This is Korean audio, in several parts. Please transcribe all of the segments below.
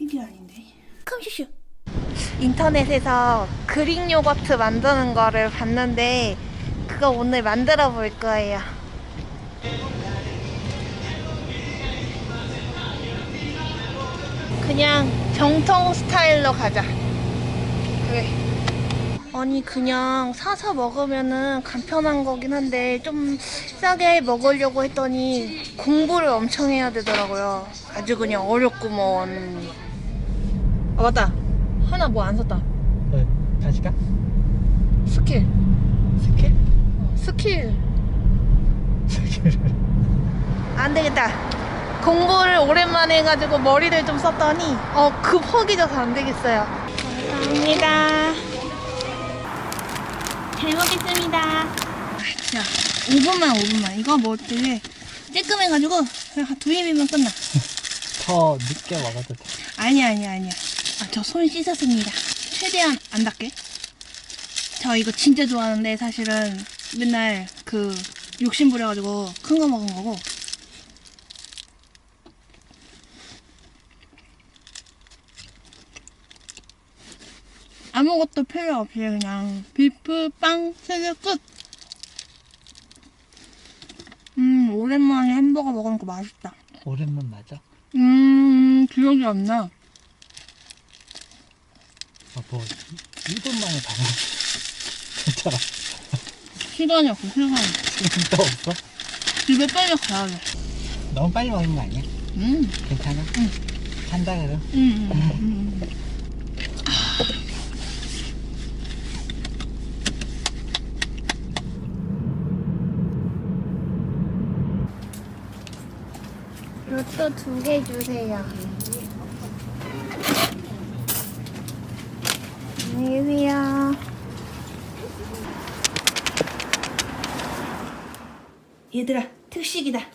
이게 아닌데. 컴슈슈. 인터넷에서 그릭 요거트 만드는 거를 봤는데 그거 오늘 만들어 볼 거예요. 그냥 정통 스타일로 가자. 그래. 아니 그냥 사서 먹으면은 간편한 거긴 한데 좀 싸게 먹으려고 했더니 공부를 엄청 해야 되더라고요. 아주 그냥 어렵구먼. 아 맞다. 하나 뭐 안 샀다. 뭐 다시 가? 스킬. 스킬? 스킬. 스킬을 안 되겠다. 공부를 오랜만에 해가지고 머리를 좀 썼더니 어 급허기져서 안 되겠어요. 감사합니다. 잘 먹겠습니다. 진짜 5분만 5분만 이거 뭐 되게 쬐끔해가지고 그냥 두 입이면 끝나. 더 늦게 먹어도 돼 아니야 아니야 아니야. 아, 저손 씻었습니다. 최대한 안 닿게. 저 이거 진짜 좋아하는데 사실은 맨날 그 욕심 부려가지고 큰 거 먹은 거고. 아무것도 필요 없이 그냥 비프 빵 세개 끝. 음 오랜만에 햄버거 먹으니까 맛있다. 오랜만 맞아? 음 기억이 안 나. 아 뭐 1분 만에 다 먹어 괜찮아 시간이 없어 시간이. 또 없어? 집에 빨리 가야 돼. 너무 빨리 먹는 거 아니야? 음. 괜찮아? 응. 간다 그럼 음, 음, 음. 로또 두 개 주세요. 안녕히 계세요. 얘들아, 특식이다.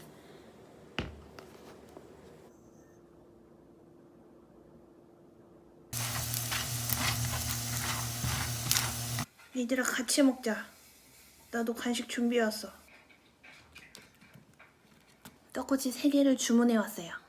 얘들아 같이 먹자. 나도 간식 준비해왔어. 떡꼬치 3개를 주문해왔어요.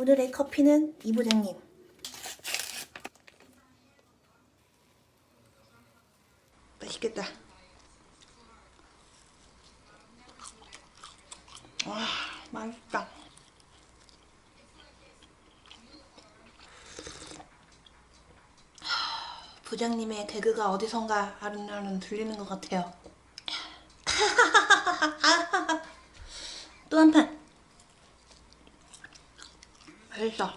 오늘의 커피는 이 부장님. 맛있겠다. 와, 맛있다. 부장님의 개그가 어디선가 아른아른 들리는 것 같아요. 또 한 판. 맛있어.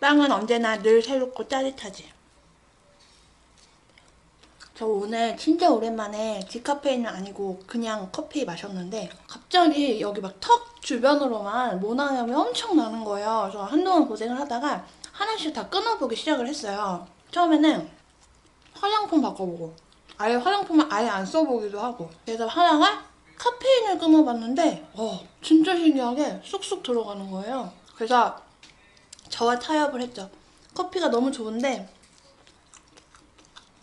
빵은 언제나 늘 새롭고 짜릿하지. 저 오늘 진짜 오랜만에 디카페인은 아니고 그냥 커피 마셨는데 갑자기 여기 막 턱 주변으로만 모낭염이 엄청 나는 거예요. 그래서 한동안 고생을 하다가 하나씩 다 끊어보기 시작을 했어요. 처음에는 화장품 바꿔보고 아예 화장품을 아예 안 써보기도 하고 그래서 하다가 카페인을 끊어봤는데 어 진짜 신기하게 쑥쑥 들어가는 거예요. 그래서 저와 타협을 했죠. 커피가 너무 좋은데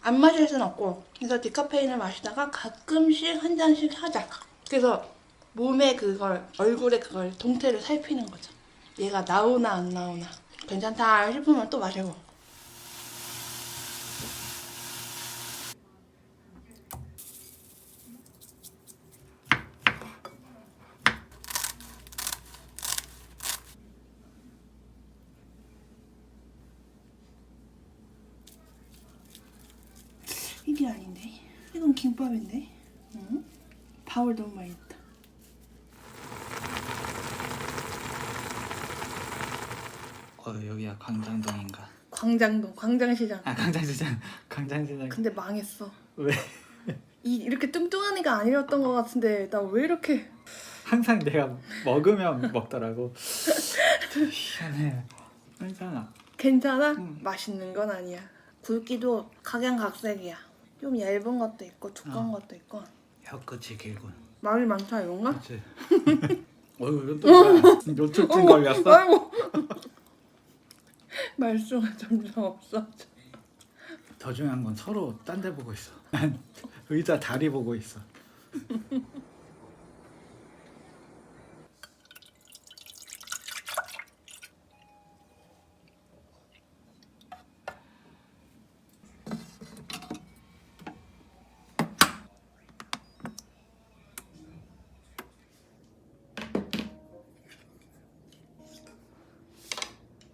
안 마실 순 없고 그래서 디카페인을 마시다가 가끔씩 한 잔씩 하자. 그래서 몸에 그걸 얼굴에 그걸 동태를 살피는 거죠. 얘가 나오나 안 나오나. 괜찮다 싶으면 또 마시고 이게 아닌데? 이건 김밥인데? 응? 밥을 너무 많이 넣었다. 어 여기가 광장동인가? 광장동 광장시장. 아 광장시장. 광장시장 근데 망했어. 왜? 이, 이렇게 뚱뚱한 애가 아니었던 것 같은데 나 왜 이렇게 항상 내가 먹으면 먹더라고. 희한해. 괜찮아. 괜찮아? 응. 맛있는 건 아니야. 굵기도 각양각색이야 좀 얇은 것도 있고 두꺼운 어. 것도 있고 혀 끝이 길군 말이 많다 이건가? 어휴 이건 또 노출증 걸렸어? 아이고 말수가 점점 없어져. 더 중요한 건 서로 딴 데 보고 있어. 난 의자 다리 보고 있어.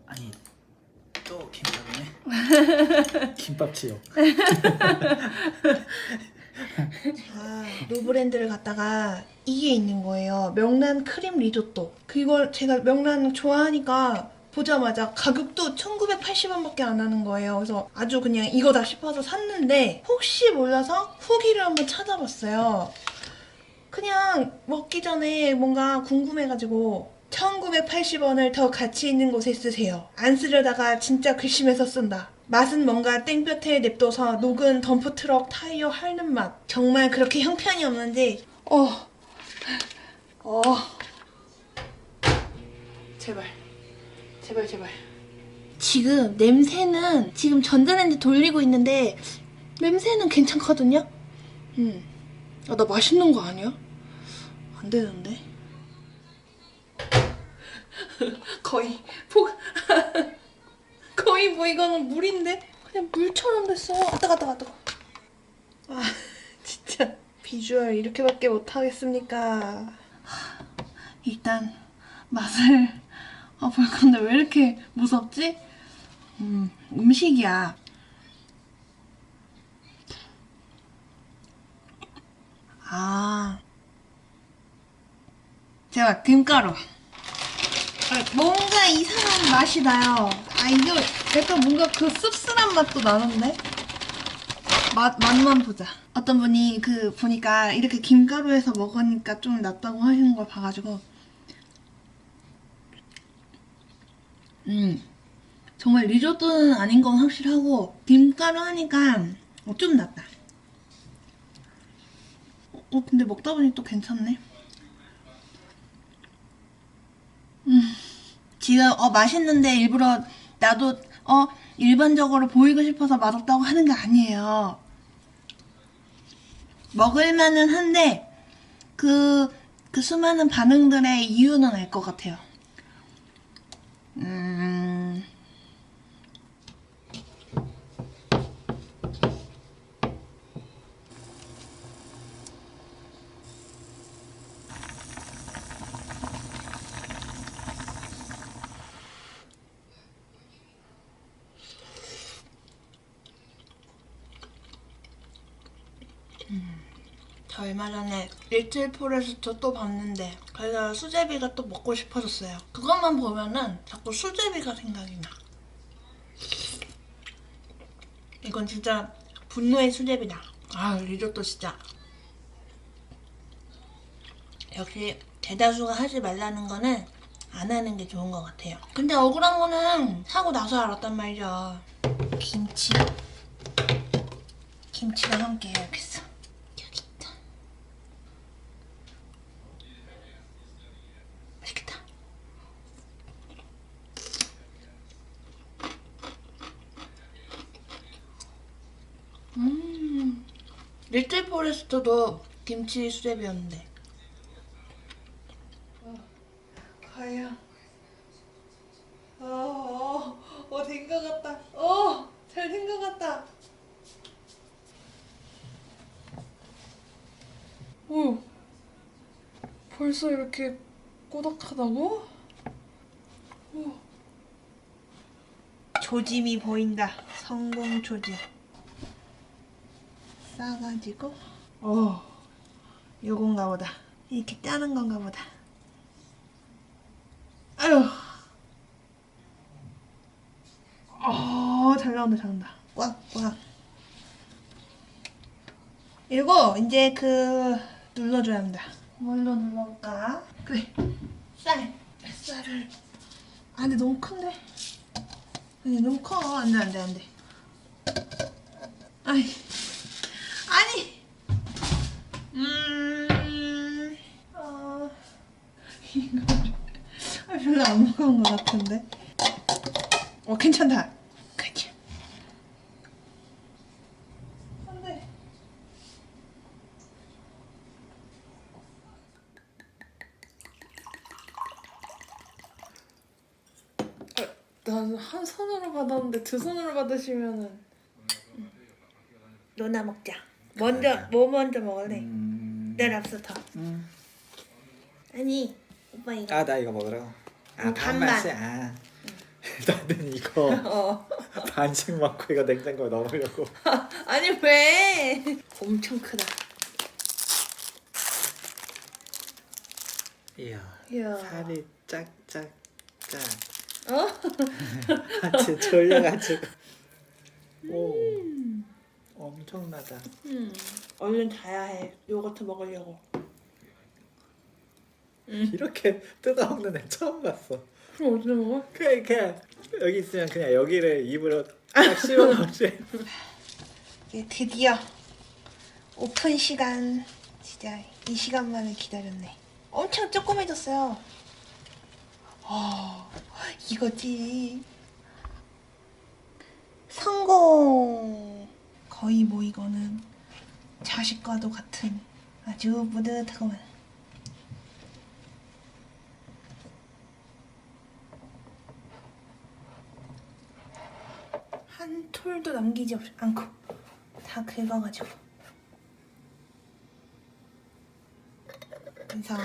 아니 또 김밥이네. 김밥 치요. 아, 노브랜드를 갔다가 이게 있는 거예요. 명란 크림 리조또. 그걸 제가 명란 좋아하니까 보자마자 가격도 1980원밖에 안 하는 거예요. 그래서 아주 그냥 이거다 싶어서 샀는데 혹시 몰라서 후기를 한번 찾아봤어요. 그냥 먹기 전에 뭔가 궁금해가지고 1980원을 더 가치 있는 곳에 쓰세요. 안 쓰려다가 진짜 괘씸해서 쓴다. 맛은 뭔가 땡볕에 냅둬서 녹은 덤프트럭 타이어 핥는 맛. 정말 그렇게 형편이 없는지 어, 어, 제발, 제발, 제발. 지금 냄새는 지금 전자레인지 돌리고 있는데 냄새는 괜찮거든요? 음. 아, 나 맛있는 거 아니야? 안 되는데. 거의 폭 거의 뭐 이거는 물인데 그냥 물처럼 됐어. 아 뜨거 뜨거 뜨거. 아 진짜 비주얼 이렇게밖에 못 하겠습니까? 일단 맛을 아 볼 건데 왜 이렇게 무섭지? 음 음식이야. 아 제가 김가루. 아, 뭔가 이상한 맛이 나요. 아 이거 약간 뭔가 그 씁쓸한 맛도 나는데. 맛 맛만 보자. 어떤 분이 그 보니까 이렇게 김가루에서 먹으니까 좀 낫다고 하시는 걸 봐가지고. 음 정말 리조또는 아닌 건 확실하고 김가루 하니까 어, 좀 낫다. 어, 어 근데 먹다 보니 또 괜찮네. 지금 어 맛있는데 일부러 나도 어 일반적으로 보이고 싶어서 맛없다고 하는 게 아니에요. 먹을만은 한데 그, 그 수많은 반응들의 이유는 알 것 같아요. 음. 얼마 전에 리틀 포레스트 또 봤는데 거기서 수제비가 또 먹고 싶어졌어요. 그것만 보면은 자꾸 수제비가 생각이 나. 이건 진짜 분노의 수제비다. 아 리조또 진짜. 역시 대다수가 하지 말라는 거는 안 하는 게 좋은 것 같아요. 근데 억울한 거는 사고 나서 알았단 말이죠. 김치. 김치가 함께 있어. 여기 있다. 맛있겠다. 음, 리틀 포레스트도 김치 수제비였는데. 가야. 어, 어, 어, 된것 같다. 어, 잘 된 것 같다. 오, 벌써 이렇게 꼬덕하다고? 오. 조짐이 보인다. 성공 조짐. 싸가지고. 어, 요건가 보다. 이렇게 짜는 건가 보다. 아유. 어, 잘 나온다, 잘 나온다. 꽉, 꽉. 이거 이제 그 눌러줘야 합니다. 뭘로 눌러볼까? 그래, 쌀. 쌀을. 아, 근데 너무 큰데? 아니, 너무 커. 안 돼, 안 돼, 안 돼. 아니, 안 먹은 것 같은데. 어 괜찮다. 그치. 안돼. 나는 한 손으로 받았는데 두 손으로 받으시면은 너나 먹자. 먼저 뭐 먼저 먹을래? 음... 내 랍스터. 음. 아니 오빠 이거. 아 나 이거 먹으라고? 아 음, 반반. 반반씩 아. 나는 이거 어. 반씩 먹고 이거 냉장고에 넣으려고. 아니 왜? 엄청 크다. 이야 이야. 살이 짝짝짝. 어? 같이 졸려가지고. 오 엄청나다. 음. 얼른 자야 해. 요거트 먹으려고 이렇게 뜯어먹는 애 처음 봤어 그럼 어디서 먹어? 그냥, 그냥 여기 있으면 그냥 여기를 입으로 딱 씹어먹지 이제 드디어 오픈 시간. 진짜 이 시간만을 기다렸네. 엄청 조그매졌어요. 어, 이거지. 성공. 거의 뭐 이거는 자식과도 같은 아주 뿌듯하구만. 남기지 없- 않고 다 긁어가지고. 완성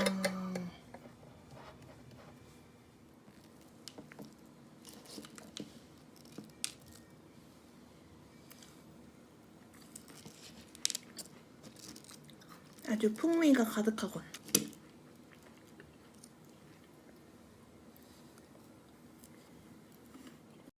아주 풍미가 가득하군